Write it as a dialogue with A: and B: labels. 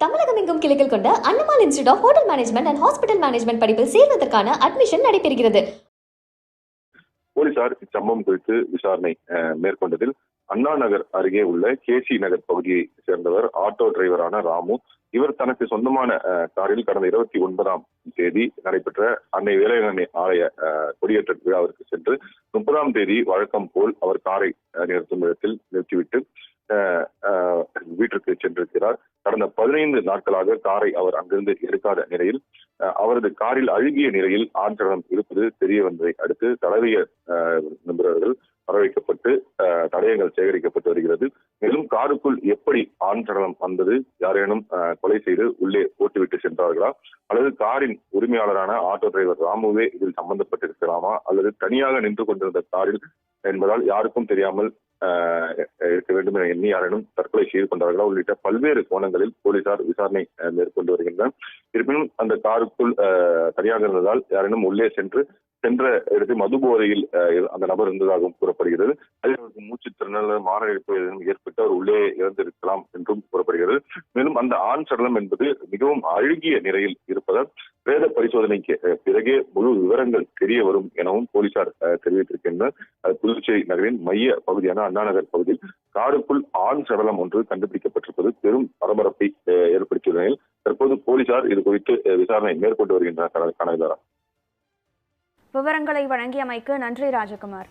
A: தமிழகம் எங்கும் கிளைகள் கொண்ட அண்ணமால் institute of hotel management and hospital management படிப்பில் சேர்வதற்கான அட்மிஷன் நடைபெறுகிறது.
B: போலீசார் இச்சம்பவம் குறித்து விசாரணை மேற்கொண்டதில் அண்ணா நகர் அருகே உள்ள கேசி நகர் பகுதியை சேர்ந்தவர் ஆட்டோ டிரைவரான ராமு. இவர் தனக்கு சொந்தமான காரில் கடந்த இருபத்தி ஒன்பதாம் தேதி நடைபெற்ற அன்னை வேலையண்ணை ஆலய கொடியேற்ற விழாவிற்கு சென்று முப்பதாம் தேதி வழக்கம் போல் அவர் காரை நிறுத்தும் இடத்தில் நிறுத்திவிட்டு வீட்டிற்கு சென்றிருக்கிறார். கடந்த பதினைந்து நாட்களாக காரை அவர் அங்கிருந்து எடுக்காத நிலையில் அவரது காரில் அழுகிய நிலையில் ஆற்றலம் இருப்பது தெரிய வந்ததை அடுத்து தடவிய நிபுணர்கள் வரவைக்கப்பட்டு தடயங்கள் சேகரிக்கப்பட்டு வருகிறது. மேலும் காருக்குள் எப்படி ஆண் சடலம் வந்தது யாரேனும் கொலை செய்து உள்ளே போட்டுவிட்டு சென்றார்களா? அல்லது காரின் உரிமையாளரான ஆட்டோ டிரைவர் ராமுவே இதில் சம்பந்தப்பட்டிருக்கலாமா? அல்லது தனியாக நின்று கொண்டிருந்த காரில் என்பதால் யாருக்கும் தெரியாமல் இருக்க வேண்டும் என எண்ணி யாரேனும் தற்கொலை செய்து கொண்டார்களா உள்ளிட்ட பல்வேறு கோணங்களில் போலீசார் விசாரணை மேற்கொண்டு வருகின்றனர். இருப்பினும் அந்த காருக்குள் தனியாக இருந்ததால் யாரேனும் உள்ளே சென்று சென்ற இடத்தில் மது போதையில் அந்த நபர் இருந்ததாகவும் கூறப்படுகிறது. அதில் அவருக்கு மூச்சு திறனல் மாரடைப்பு எதுவும் ஏற்பட்டு அவர் உள்ளே இறந்திருக்கலாம் என்றும் கூறப்படுகிறது. மேலும் அந்த ஆண் சடலம் என்பது மிகவும் அழுகிய நிலையில் இருப்பதால் பிரேத பரிசோதனைக்கு பிறகே முழு விவரங்கள் தெரிய வரும் எனவும் போலீசார் தெரிவித்திருக்கின்றனர். புதுச்சேரி நகரின் மைய பகுதியான அண்ணா நகர் பகுதியில் காருக்குள் ஆண் சடலம் ஒன்று கண்டுபிடிக்கப்பட்டிருப்பது பெரும் பரபரப்பை ஏற்படுத்தியுள்ள நிலையில் தற்போது போலீசார் இது குறித்து விசாரணை மேற்கொண்டு வருகின்றனர் கனகதாரா
C: விவரங்களை வழங்கியமைக்கு நன்றி ராஜகுமார்.